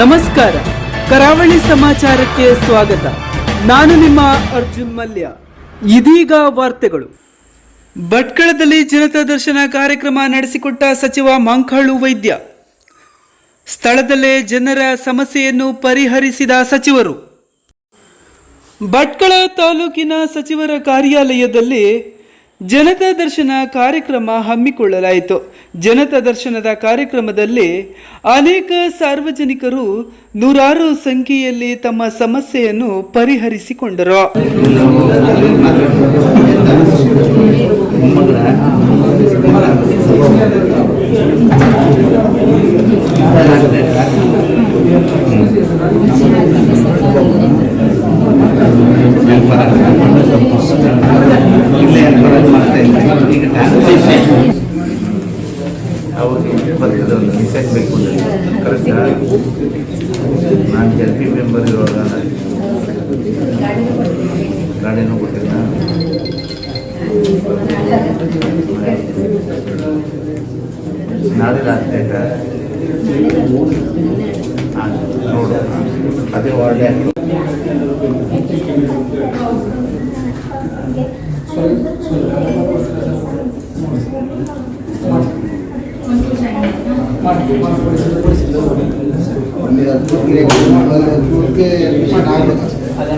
ನಮಸ್ಕಾರ. ಕರಾವಳಿ ಸಮಾಚಾರಕ್ಕೆ ಸ್ವಾಗತ. ನಾನು ನಿಮ್ಮ ಅರ್ಜುನ್ ಮಲ್ಯ. ಇದೀಗ ವಾರ್ತೆಗಳು. ಭಟ್ಕಳದಲ್ಲಿ ಜನತಾ ದರ್ಶನ ಕಾರ್ಯಕ್ರಮ ನಡೆಸಿಕೊಟ್ಟ ಸಚಿವ ಮಾಂಕಾಳು ವೈದ್ಯ. ಸ್ಥಳದಲ್ಲೇ ಜನರ ಸಮಸ್ಯೆಯನ್ನು ಪರಿಹರಿಸಿದ ಸಚಿವರು. ಭಟ್ಕಳ ತಾಲೂಕಿನ ಸಚಿವರ ಕಾರ್ಯಾಲಯದಲ್ಲಿ ಜನತಾ ದರ್ಶನ ಕಾರ್ಯಕ್ರಮ ಹಮ್ಮಿಕೊಳ್ಳಲಾಯಿತು. ಜನತಾ ದರ್ಶನದ ಕಾರ್ಯಕ್ರಮದಲ್ಲಿ ಅನೇಕ ಸಾರ್ವಜನಿಕರು ನೂರಾರು ಸಂಖ್ಯೆಯಲ್ಲಿ ತಮ್ಮ ಸಮಸ್ಯೆಯನ್ನು ಪರಿಹರಿಸಿಕೊಂಡರು. ಬೇಕು ಕರೆಕ್ಟಾ ನಾನು ಎಲ್ ಪಿ ಮೆಂಬರ್ ಇರುವಾಗ ಗಾಡಿನೂ ಕೊಟ್ಟಿಲ್ಲ. ನಾಳೆ ಆಯ್ತಾ ಹಾಂ, ನೋಡು. ಅದೇ ವಾರ್ಡ್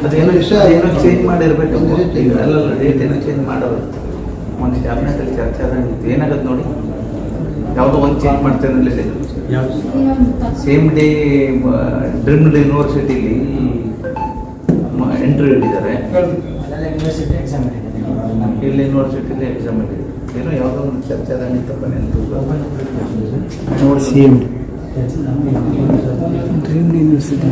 ಅದೇನೋ ಇಷ್ಟ ಏನೋ ಚೇಂಜ್ ಮಾಡಿರ್ಬೇಕು ಅಲ್ಲಲ್ಲ ಡೇಟ್ ಏನೋ ಚೇಂಜ್ ಮಾಡೋದು ಒಂದು ಕ್ಯಾಬಿನೆಟಲ್ಲಿ ಚರ್ಚೆ ಆದಂಗಿತ್ತು ಏನಾಗತ್ತೆ ನೋಡಿ. ಯಾವುದೋ ಒಂದು ಚೇಂಜ್ ಮಾಡ್ತೇನೆ ಸೇಮ್ ಡೇ ಡ್ರಿಮ್ಡ್ ಯೂನಿವರ್ಸಿಟಿಲಿ ಎಂಟ್ರಿ ಹಿಡಿದ್ದಾರೆ ಇಲ್ಲಿ ಯೂನಿವರ್ಸಿಟಿಲಿ ಎಕ್ಸಾಮ್ ಹಿಡಿದ್ರು ಏನೋ ಯಾವುದೋ ಒಂದು ಚರ್ಚೆ ಆದಂಗಿತ್ತಪ್ಪ ನೆನಪು ನೋಡಿ ಸೇಮ್ ಡ್ರೀಮ್ ಯೂನಿವರ್ಸಿಟಿ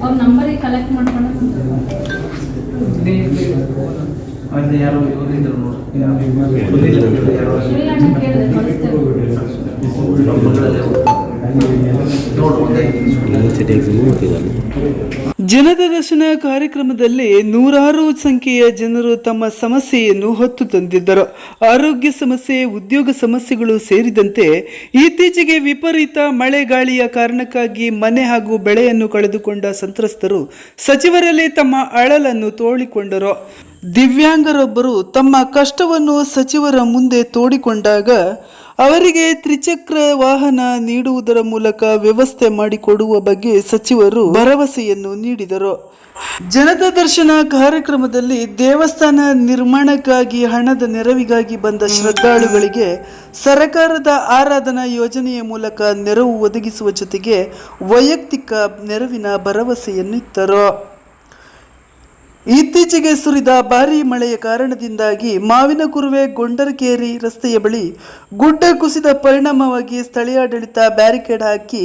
ಅವ್ರ ನಂಬರ್ ಕಲೆಕ್ಟ್ ಮಾಡ್ಕೊಂಡು ಯಾರೋ ಇವರು ಇದ್ರು ನೋಡಿ ಯಾರೋ- ಜನತಾ ದರ್ಶನ ಕಾರ್ಯಕ್ರಮದಲ್ಲಿ ನೂರಾರು ಸಂಖ್ಯೆಯ ಜನರು ತಮ್ಮ ಸಮಸ್ಯೆಯನ್ನು ಹೊತ್ತು ತಂದಿದ್ದರು. ಆರೋಗ್ಯ ಸಮಸ್ಯೆ, ಉದ್ಯೋಗ ಸಮಸ್ಯೆಗಳು ಸೇರಿದಂತೆ ಇತ್ತೀಚೆಗೆ ವಿಪರೀತ ಮಳೆ ಗಾಳಿಯ ಕಾರಣಕ್ಕಾಗಿ ಮನೆ ಹಾಗೂ ಬೆಳೆಯನ್ನು ಕಳೆದುಕೊಂಡ ಸಂತ್ರಸ್ತರು ಸಚಿವರಲ್ಲಿ ತಮ್ಮ ಅಳಲನ್ನು ತೋಳಿಕೊಂಡರು. ದಿವ್ಯಾಂಗರೊಬ್ಬರು ತಮ್ಮ ಕಷ್ಟವನ್ನು ಸಚಿವರ ಮುಂದೆ ತೋಡಿಕೊಂಡಾಗ ಅವರಿಗೆ ತ್ರಿಚಕ್ರ ವಾಹನ ನೀಡುವುದರ ಮೂಲಕ ವ್ಯವಸ್ಥೆ ಮಾಡಿಕೊಡುವ ಬಗ್ಗೆ ಸಚಿವರು ಭರವಸೆಯನ್ನು ನೀಡಿದರು. ಜನತಾ ದರ್ಶನ ಕಾರ್ಯಕ್ರಮದಲ್ಲಿ ದೇವಸ್ಥಾನ ನಿರ್ಮಾಣಕ್ಕಾಗಿ ಹಣದ ನೆರವಿಗಾಗಿ ಬಂದ ಶ್ರದ್ಧಾಳುಗಳಿಗೆ ಸರಕಾರದ ಆರಾಧನಾ ಯೋಜನೆಯ ಮೂಲಕ ನೆರವು ಒದಗಿಸುವ ಜೊತೆಗೆ ವೈಯಕ್ತಿಕ ನೆರವಿನ ಭರವಸೆಯನ್ನಿತ್ತರು. ಇತ್ತೀಚೆಗೆ ಸುರಿದ ಭಾರೀ ಮಳೆಯ ಕಾರಣದಿಂದಾಗಿ ಮಾವಿನ ಕುರುವೆ ಗೊಂಡರಕೇರಿ ರಸ್ತೆಯ ಬಳಿ ಗುಡ್ಡ ಕುಸಿದ ಪರಿಣಾಮವಾಗಿ ಸ್ಥಳೀಯಾಡಳಿತ ಬ್ಯಾರಿಕೇಡ್ ಹಾಕಿ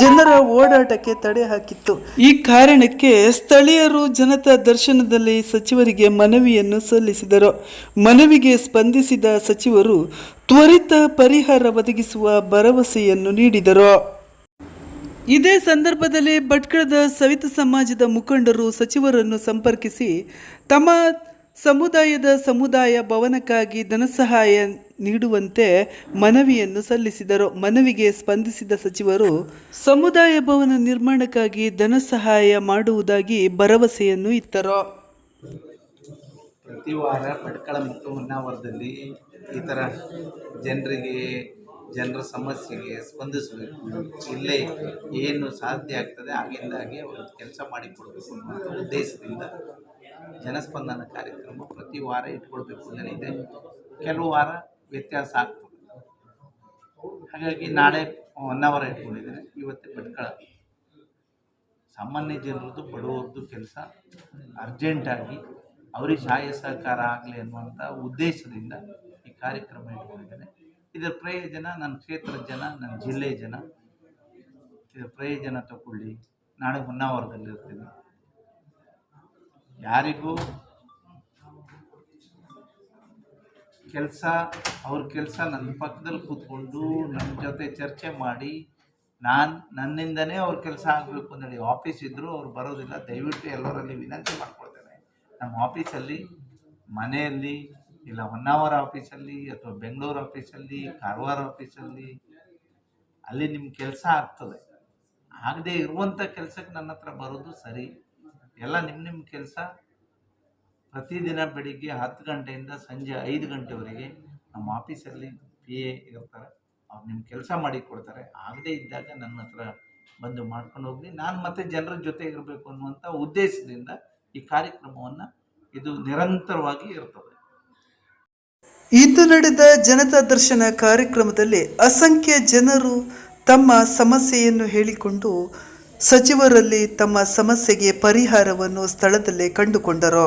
ಜನರ ಓಡಾಟಕ್ಕೆ ತಡೆ ಹಾಕಿತ್ತು. ಈ ಕಾರಣಕ್ಕೆ ಸ್ಥಳೀಯರು ಜನತಾ ದರ್ಶನದಲ್ಲಿ ಸಚಿವರಿಗೆ ಮನವಿಯನ್ನು ಸಲ್ಲಿಸಿದರು. ಮನವಿಗೆ ಸ್ಪಂದಿಸಿದ ಸಚಿವರು ತ್ವರಿತ ಪರಿಹಾರ ಒದಗಿಸುವ ಭರವಸೆಯನ್ನು ನೀಡಿದರು. ಇದೇ ಸಂದರ್ಭದಲ್ಲಿ ಭಟ್ಕಳದ ಸವಿತ ಸಮಾಜದ ಮುಖಂಡರು ಸಚಿವರನ್ನು ಸಂಪರ್ಕಿಸಿ ತಮ್ಮ ಸಮುದಾಯದ ಸಮುದಾಯ ಭವನಕ್ಕಾಗಿ ಧನಸಹಾಯ ನೀಡುವಂತೆ ಮನವಿಯನ್ನು ಸಲ್ಲಿಸಿದರು. ಮನವಿಗೆ ಸ್ಪಂದಿಸಿದ ಸಚಿವರು, ಸಮುದಾಯ ಭವನ ನಿರ್ಮಾಣಕ್ಕಾಗಿ ಧನ ಸಹಾಯ ಮಾಡುವುದಾಗಿ ಭರವಸೆಯನ್ನು ಇತ್ತರು ಪ್ರತಿ ವಾರ ಪಟ್ಕಳ ಮತ್ತು ಹೊನ್ನಾವರದಲ್ಲಿ ಈ ಥರ ಜನರಿಗೆ ಜನರ ಸಮಸ್ಯೆಗೆ ಸ್ಪಂದಿಸಬೇಕು. ಇಲ್ಲೇ ಏನು ಸಾಧ್ಯ ಆಗ್ತದೆ ಆಗಿಂದಾಗೆ ಒಂದು ಕೆಲಸ ಮಾಡಿಕೊಡಬೇಕು ಅನ್ನೋ ಉದ್ದೇಶದಿಂದ ಜನಸ್ಪಂದನ ಕಾರ್ಯಕ್ರಮ ಪ್ರತಿ ವಾರ ಇಟ್ಕೊಳ್ಬೇಕು ಕೆಲವು ವಾರ ವ್ಯತ್ಯಾಸ ಆಗ್ತದೆ. ಹಾಗಾಗಿ ನಾಳೆ ಹೊನ್ನಾವರ ಇಟ್ಕೊಂಡಿದ್ದೇನೆ. ಇವತ್ತು ಭಟ್ಕಳ. ಸಾಮಾನ್ಯ ಜನರದ್ದು ಬಡವರದ್ದು ಕೆಲಸ. ಅರ್ಜೆಂಟಾಗಿ ಅವರಿಗೆ ಸಹಾಯ ಸಹಕಾರ ಆಗಲಿ ಅನ್ನುವಂಥ ಉದ್ದೇಶದಿಂದ ಈ ಕಾರ್ಯಕ್ರಮ ಇಟ್ಕೊಂಡಿದ್ದೇನೆ. ಇದರ ಪ್ರಯೋಜನ ನನ್ನ ಕ್ಷೇತ್ರದ ಜನ, ನನ್ನ ಜಿಲ್ಲೆಯ ಜನ. ಇದರ ಪ್ರಯೋಜನ ತಗೊಳ್ಳಿ. ನಾಳೆ ಹೊನ್ನಾವರದಲ್ಲಿ ಇರ್ತೀನಿ. ಯಾರಿಗೂ ಕೆಲಸ, ಅವ್ರ ಕೆಲಸ ನನ್ನ ಪಕ್ಕದಲ್ಲಿ ಕೂತ್ಕೊಂಡು ನನ್ನ ಜೊತೆ ಚರ್ಚೆ ಮಾಡಿ, ನಾನು ನನ್ನಿಂದನೇ ಅವ್ರ ಕೆಲಸ ಆಗಬೇಕು ಅಂತೇಳಿ ಆಫೀಸ್ ಇದ್ದರೂ ಅವ್ರು ಬರೋದಿಲ್ಲ. ದಯವಿಟ್ಟು ಎಲ್ಲರಲ್ಲಿ ವಿನಂತಿ ಮಾಡ್ಕೊಳ್ತೇನೆ. ನಮ್ಮ ಆಫೀಸಲ್ಲಿ ಮನೆಯಲ್ಲಿ ಇಲ್ಲ ಹೊನ್ನಾವರ ಆಫೀಸಲ್ಲಿ ಅಥವಾ ಬೆಂಗಳೂರು ಆಫೀಸಲ್ಲಿ ಕಾರವಾರ ಆಫೀಸಲ್ಲಿ ಅಲ್ಲಿ ನಿಮ್ಮ ಕೆಲಸ ಆಗ್ತದೆ. ಆಗದೆ ಇರುವಂಥ ಕೆಲಸಕ್ಕೆ ನನ್ನ ಹತ್ರ ಬರೋದು ಸರಿ. ಎಲ್ಲ ನಿಮ್ಮ ನಿಮ್ಮ ಕೆಲಸ. ಪ್ರತಿದಿನ ಬೆಳಿಗ್ಗೆ ಹತ್ತು ಗಂಟೆಯಿಂದ ಸಂಜೆ ಐದು ಗಂಟೆವರೆಗೆ ನಮ್ಮ ಆಫೀಸಲ್ಲಿ ಪಿ ಎ ಇರ್ತಾರೆ. ಅವ್ರು ನಿಮ್ಮ ಕೆಲಸ ಮಾಡಿ ಕೊಡ್ತಾರೆ. ಆಗದೇ ಇದ್ದಾಗ ನನ್ನ ಹತ್ರ ಬಂದು ಮಾಡ್ಕೊಂಡು ಹೋಗಿ ನಾನು ಮತ್ತೆ ಜನರ ಜೊತೆ ಇರಬೇಕು ಅನ್ನುವಂಥ ಉದ್ದೇಶದಿಂದ ಈ ಕಾರ್ಯಕ್ರಮವನ್ನು ಇದು ನಿರಂತರವಾಗಿ ಇರ್ತದೆ. ಇಂದು ನಡೆದ ಜನತಾ ದರ್ಶನ ಕಾರ್ಯಕ್ರಮದಲ್ಲಿ ಅಸಂಖ್ಯ ಜನರು ತಮ್ಮ ಸಮಸ್ಯೆಯನ್ನು ಹೇಳಿಕೊಂಡು ಸಚಿವರಲ್ಲಿ ತಮ್ಮ ಸಮಸ್ಯೆಗೆ ಪರಿಹಾರವನ್ನು ಸ್ಥಳದಲ್ಲೇ ಕಂಡುಕೊಂಡರು.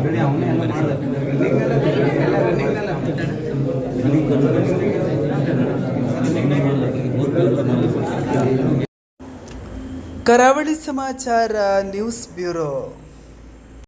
ಅದೇ ಅವನೇ ಮಾಡಿದ್ದು ಅಂದ್ರೆ ನಿಮಗೆ ಕರಾವಳಿ ಸಮಾಚಾರ ನ್ಯೂಸ್ ಬ್ಯೂರೋ